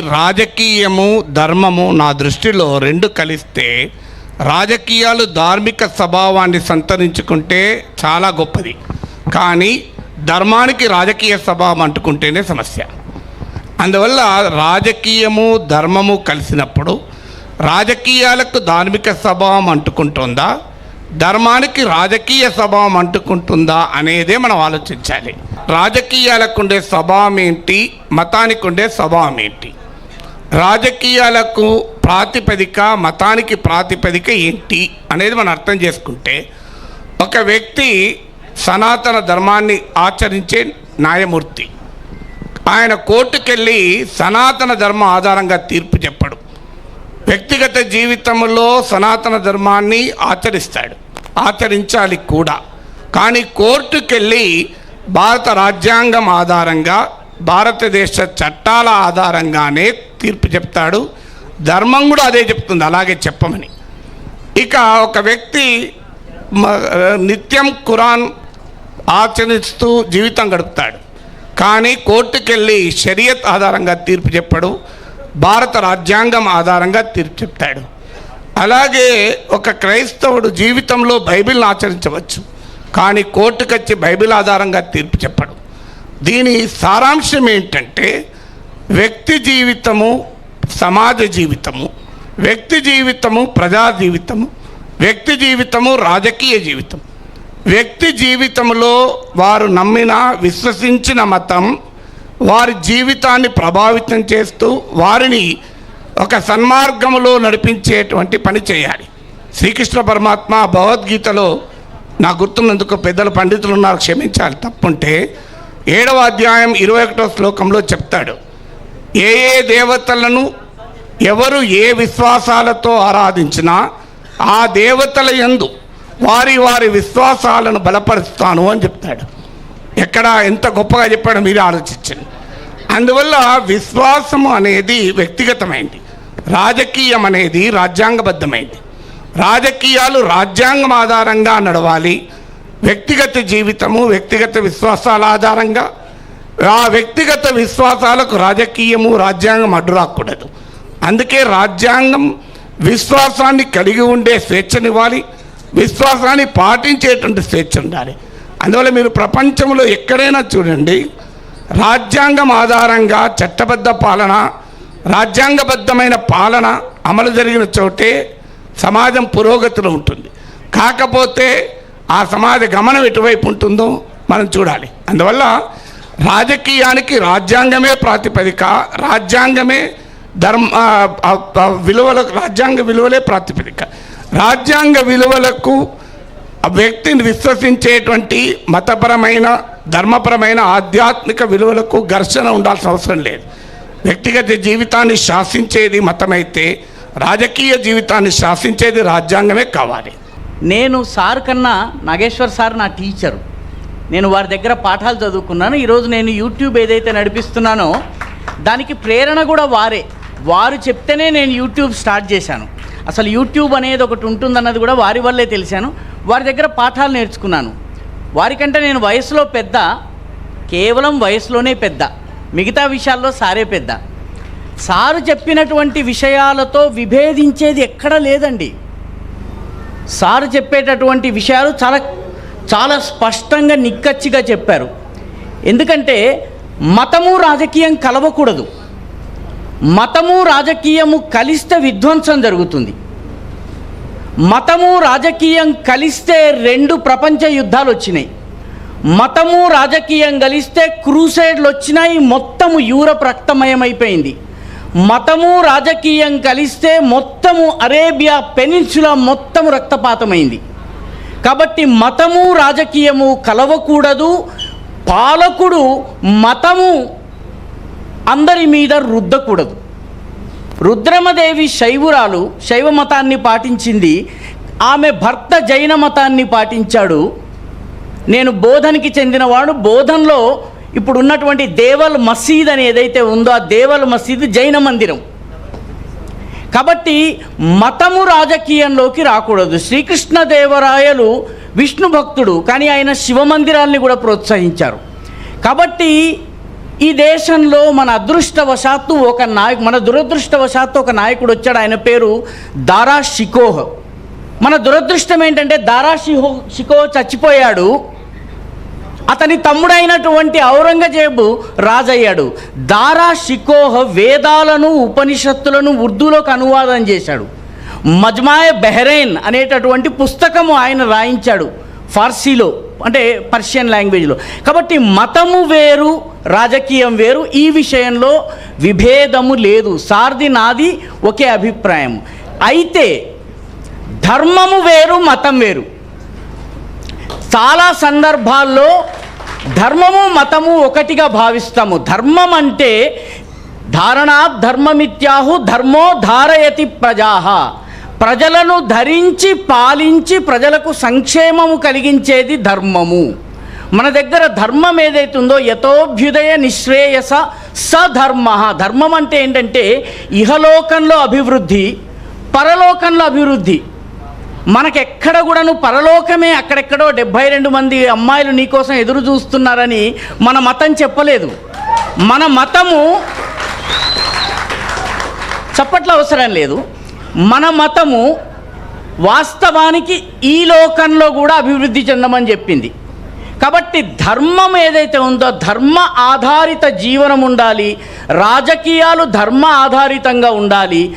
రాజకీయము ధర్మము నా దృష్టిలో రెండు కలిస్తే రాజకీయాలు ధార్మిక స్వభావాన్ని సంతరించుకుంటే చాలా గొప్పది. కానీ ధర్మానికి రాజకీయ స్వభావం అంటుకుంటేనే సమస్య. అందువల్ల రాజకీయము ధర్మము కలిసినప్పుడు రాజకీయాలకు ధార్మిక స్వభావం అంటుకుంటుందా? ధర్మానికి రాజకీయ స్వభావం అంటుకుంటుందా అనేదే మనం ఆలోచించాలి. రాజకీయాలకు ఉండే స్వభావం ఏంటి? మతానికి ఉండే స్వభావం ఏంటి? రాజకీయాలకు ప్రాతిపదిక మతానికి ప్రాతిపదిక ఏంటి అనేది మనం అర్థం చేసుకుంటే ఒక వ్యక్తి సనాతన ధర్మాన్ని ఆచరించే న్యాయమూర్తి. ఆయన కోర్టుకెళ్ళి సనాతన ధర్మం ఆధారంగా తీర్పు చెప్పడు. వ్యక్తిగత జీవితంలో సనాతన ధర్మాన్ని ఆచరిస్తాడు. ఆచరించాలి కూడా. కానీ కోర్టుకెళ్ళి భారత రాజ్యాంగం ఆధారంగా భారతదేశ చట్టాల ఆధారంగానే తీర్పు చెప్తాడు. ధర్మం కూడా అదే చెప్తుంది అలాగే చెప్పమని. ఇక ఒక వ్యక్తి నిత్యం ఖురాన్ ఆచరిస్తూ జీవితం గడుపుతాడు. కానీ కోర్టుకెళ్ళి షరియత్ ఆధారంగా తీర్పు చెప్పడు భారత రాజ్యాంగం ఆధారంగా తీర్పు చెప్తాడు. అలాగే ఒక క్రైస్తవుడు జీవితంలో బైబిల్ని ఆచరించవచ్చు కానీ కోర్టుకొచ్చి బైబిల్ ఆధారంగా తీర్పు చెప్పడు. దీని సారాంశం ఏంటంటే వ్యక్తి జీవితము సమాజ జీవితము వ్యక్తి జీవితము ప్రజా జీవితము వ్యక్తి జీవితము రాజకీయ జీవితం. వ్యక్తి జీవితంలో వారు నమ్మిన విశ్వసించిన మతం వారి జీవితాన్ని ప్రభావితం చేస్తూ వారిని ఒక సన్మార్గములో నడిపించేటువంటి పని చేయాలి. శ్రీకృష్ణ పరమాత్మ భగవద్గీతలో నా గుర్తున్నందుకు పెద్దలు పండితులు ఉన్నారు క్షమించాలి. తప్పుంటే ఏడవ అధ్యాయం ఇరవై ఒకటో శ్లోకంలో చెప్తాడు. ఏ ఏ దేవతలను ఎవరు ఏ విశ్వాసాలతో ఆరాధించినా ఆ దేవతల యందు వారి వారి విశ్వాసాలను బలపరుస్తాను అని చెప్తాడు. ఎక్కడ ఎంత గొప్పగా చెప్పాడో మీరు ఆలోచించండి. అందువల్ల విశ్వాసము అనేది వ్యక్తిగతమైంది. రాజకీయం అనేది రాజ్యాంగబద్ధమైంది. రాజకీయాలు రాజ్యాంగం ఆధారంగా నడవాలి. వ్యక్తిగత జీవితము వ్యక్తిగత విశ్వాసాల ఆధారంగా ఆ వ్యక్తిగత విశ్వాసాలకు రాజకీయము రాజ్యాంగం అడ్డురాకూడదు. అందుకే రాజ్యాంగం విశ్వాసాన్ని కలిగి ఉండే స్వేచ్ఛనివ్వాలి విశ్వాసాన్ని పాటించేటువంటి స్వేచ్ఛ ఉండాలి. అందువల్ల మీరు ప్రపంచంలో ఎక్కడైనా చూడండి రాజ్యాంగం ఆధారంగా చట్టబద్ధ పాలన రాజ్యాంగబద్ధమైన పాలన అమలు జరిగిన చోటే సమాజం పురోగతిలో ఉంటుంది. కాకపోతే ఆ సమాజ గమనం ఎటువైపు ఉంటుందో మనం చూడాలి. అందువల్ల రాజకీయానికి రాజ్యాంగమే ప్రాతిపదిక రాజ్యాంగమే ధర్మ విలువలకు రాజ్యాంగ విలువలే ప్రాతిపదిక. రాజ్యాంగ విలువలకు వ్యక్తిని విశ్వసించేటువంటి మతపరమైన ధర్మపరమైన ఆధ్యాత్మిక విలువలకు ఘర్షణ ఉండాల్సిన అవసరం లేదు. వ్యక్తిగత జీవితాన్ని శాసించేది మతమైతే రాజకీయ జీవితాన్ని శాసించేది రాజ్యాంగమే కావాలి. నేను సార్ కన్నా నాగేశ్వర్ సార్ నా టీచరు. నేను వారి దగ్గర పాఠాలు చదువుకున్నాను. ఈరోజు నేను యూట్యూబ్ ఏదైతే నడిపిస్తున్నానో దానికి ప్రేరణ కూడా వారే. వారు చెప్తేనే నేను యూట్యూబ్ స్టార్ట్ చేశాను. అసలు యూట్యూబ్ అనేది ఒకటి ఉంటుందన్నది కూడా వారి వల్లే తెలిసాను వారి దగ్గర పాఠాలు నేర్చుకున్నాను. వారికంటే నేను వయసులో పెద్ద కేవలం వయసులోనే పెద్ద. మిగతా విషయాల్లో సారే పెద్ద. సారు చెప్పినటువంటి విషయాలతో విభేదించేది ఎక్కడా లేదండి. సారు చెప్పేటటువంటి విషయాలు చాలా చాలా స్పష్టంగా నిక్కచ్చిగా చెప్పారు. ఎందుకంటే మతము రాజకీయం కలవకూడదు. మతము రాజకీయము కలిస్తే విధ్వంసం జరుగుతుంది. మతము రాజకీయం కలిస్తే రెండు ప్రపంచ యుద్ధాలు వచ్చినాయి. మతము రాజకీయం కలిస్తే క్రూసైడ్లు వచ్చినాయి మొత్తము యూరప్ రక్తమయమైపోయింది మతము రాజకీయం కలిస్తే మొత్తము అరేబియా పెనిన్సులా మొత్తము రక్తపాతమైంది. కాబట్టి మతము రాజకీయము కలవకూడదు పాలకుడు మతము అందరి మీద రుద్దకూడదు. రుద్రమదేవి శైవురాలు శైవ మతాన్ని పాటించింది. ఆమె భర్త జైన మతాన్ని పాటించాడు. నేను బోధనికి చెందినవాడు. బోధనలో ఇప్పుడు ఉన్నటువంటి దేవల్ మసీద్ అని ఏదైతే ఉందో ఆ దేవల్ మసీద్ జైన మందిరం. కాబట్టి మతము రాజకీయంలోకి రాకూడదు. శ్రీకృష్ణదేవరాయలు విష్ణు భక్తుడు కానీ ఆయన శివ మందిరాల్ని కూడా ప్రోత్సహించారు. కాబట్టి ఈ దేశంలో మన అదృష్టవశాత్తు ఒక నాయకు మన దురదృష్టవశాత్తు ఒక నాయకుడు వచ్చాడు. ఆయన పేరు దారా షికోహ్ మన దురదృష్టం ఏంటంటే దారా షిహో షికోహ్ చచ్చిపోయాడు. అతని తమ్ముడైనటువంటి ఔరంగజేబు రాజయ్యాడు. దారా షికోహ వేదాలను ఉపనిషత్తులను ఉర్దూలోకి అనువాదం చేశాడు. మజ్మాయ బెహ్రెయిన్ అనేటటువంటి పుస్తకము ఆయన రాయించాడు ఫార్సీలో అంటే పర్షియన్ లాంగ్వేజ్లో. కాబట్టి మతము వేరు రాజకీయం వేరు ఈ విషయంలో విభేదము లేదు. సార్ది నాది ఒకే అభిప్రాయం. అయితే ధర్మము వేరు మతం వేరు. చాలా సందర్భాల్లో ధర్మము మతము ఒకటిగా భావిస్తాము. ధర్మం అంటే ధారణాత్ ధర్మమిత్యాహు ధర్మో ధారయతి ప్రజాహ. ప్రజలను ధరించి పాలించి ప్రజలకు సంక్షేమము కలిగించేది ధర్మము. మన దగ్గర ధర్మం ఏదైతుందో యథోభ్యుదయ నిశ్రేయస సధర్మ ధర్మం అంటే ఏంటంటే ఇహలోకంలో అభివృద్ధి పరలోకంలో అభివృద్ధి. మనకెక్కడ కూడాను పరలోకమే అక్కడెక్కడో డెబ్భై రెండు మంది అమ్మాయిలు నీకోసం ఎదురు చూస్తున్నారని మన మతం చెప్పలేదు. మన మతము చప్పట్లు అవసరం లేదు. మన మతము వాస్తవానికి ఈ లోకంలో కూడా అభివృద్ధి చెందమని చెప్పింది. కాబట్టి ధర్మం ఏదైతే ఉందో ధర్మ ఆధారిత జీవనం ఉండాలి. రాజకీయాలు ధర్మ ఆధారితంగా ఉండాలి.